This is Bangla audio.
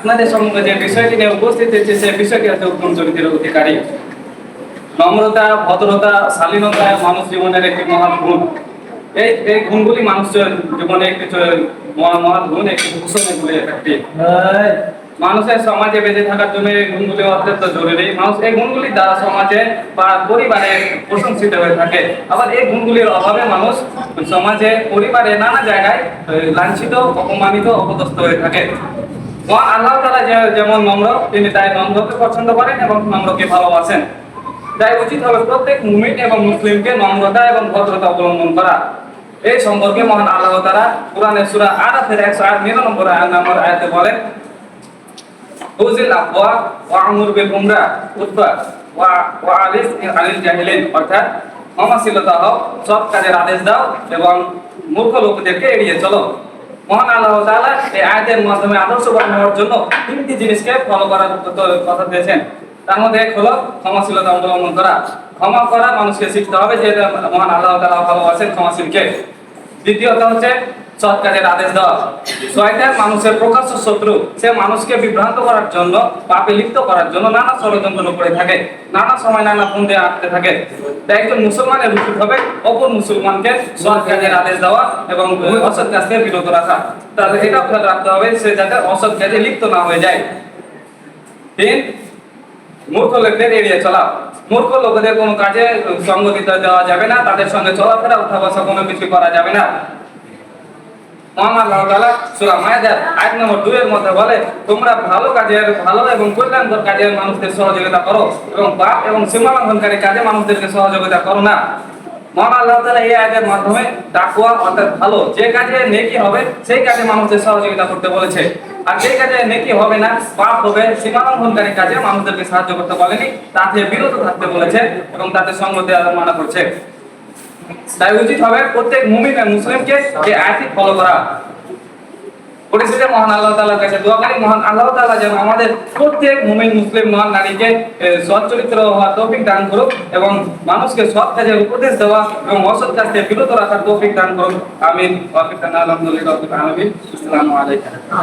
আপনাদের সম্মুখে যে বিষয়টি নিয়ে উপস্থিত হয়েছে সেই বিষয়টি হচ্ছে উত্তম চরিত্রের অধিকারী। নম্রতা ভদ্রতা শালীনতা মানুষ জীবনের একটি মহান গুণ। এই এই গুণগুলি মানুষ জীবনে একটি মহান গুণ একটি ভূষণ এগুলি একটি। মানুষের সমাজে বেঁচে থাকার জন্য এই গুণগুলি অত্যন্ত জরুরি। মানুষ এই গুণগুলি দ্বারা সমাজে বা পরিবারে প্রশংসিত হয়ে থাকে। আবার এই গুণগুলির অভাবে মানুষ সমাজে পরিবারে নানা জায়গায় লাঞ্ছিত অপমানিত অপদস্থ হয়ে থাকে। আল্লাহ তালা যেমন নম্র, তিনি তাই নম্রকে পছন্দ করেন এবং নম্রকে ভালোবাসেন। তাই উচিত হবে প্রত্যেক মুমিন এবং মুসলিমকে নম্রতা এবং ভদ্রতা অবলম্বন করা। এই সম্পর্কে মহান আল্লাহ তারা কোরআনের সূরা আরাফের 199 আয়াত নম্বর আয়াতে বলেন অর্থাৎ, ক্ষমাশীলতা কাজের আদেশ দাও এবং মূর্খ লোকদেরকে এড়িয়ে চলো। মহান আল্লাহ তাআলা এই আয়াতের মাধ্যমে আদর্শবান হওয়ার জন্য তিনটি জিনিসকে ফলো করার কথা- কথা দিয়েছেন। তার মধ্যে এক হলো ক্ষমাশীলতা অবলম্বন করা। ক্ষমা করা মানুষকে শিখতে হবে যে মহান আল্লাহ তাআলা ভালোবাসেন ক্ষমাশীলকে। দ্বিতীয়ত হচ্ছে সৎ কাজের আদেশ দেওয়া। শয়তান মানুষের প্রকাশ্য শত্রু। সে মানুষকে বিভ্রান্ত করার জন্য, পাপে লিপ্ত করার জন্য নানা ষড়যন্ত্র করে থাকে। নানা সময় নানা ফোন আটতে থাকে। তাই একজন মুসলমানের উচিত হবে, অপর মুসলমানকে সৎ কাজের আদেশ দেওয়া এবং অসৎ কাজ থেকে বিরত রাখা। তাহলে এটা খেয়াল রাখতে হবে, সে যাতে অসৎ কাজে লিপ্ত না হয়ে যায়। তিন, মূর্খ লোকদের এড়িয়ে চলা। মূর্খ লোকদের কোনো কাজে সঙ্গ দিতে দেওয়া যাবে না, তাদের সঙ্গে চলাফেরা উঠা বসা কোনো কিছু করা যাবে না। নম্বর 2 এর মধ্যে বলে, তোমরা ভালো কাজের, ভালো এবং কাজের মানুষদের সহযোগিতা করো এবং এবং কাজে মানুষদেরকে সহযোগিতা করো না। আল্লাহ মাধ্যমে অর্থাৎ ভালো, যে কাজে হবে, সেই কাজে মানুষদের সহযোগিতা করতে বলেছে। আর যে কাজে নেকি হবে না, পাপ হবে সীমা লঙ্ঘনকারী কাজে মানুষদেরকে সাহায্য করতে বলেনি, তাতে বিরত থাকতে বলেছে এবং তাতে সঙ্গ দেওয়ার মানা করছে। তাই উচিত হবে প্রত্যেক মুমিন মুসলিমকে এই আয়াতটি ফলো করা। পরিশেষে মহান আল্লাহ কাছে মহান আল্লাহ যেন আমাদের প্রত্যেক মুমিন, মুসলিম নারীকে সৎ চরিত্র হওয়ার তৌফিক দান করুক এবং মানুষকে সৎ কাজের উপদেশ দেওয়া এবং অসৎ কাজ থেকে বিরত রাখার তৌফিক দান করুক। আমিন। আসসালামু আলাইকুম।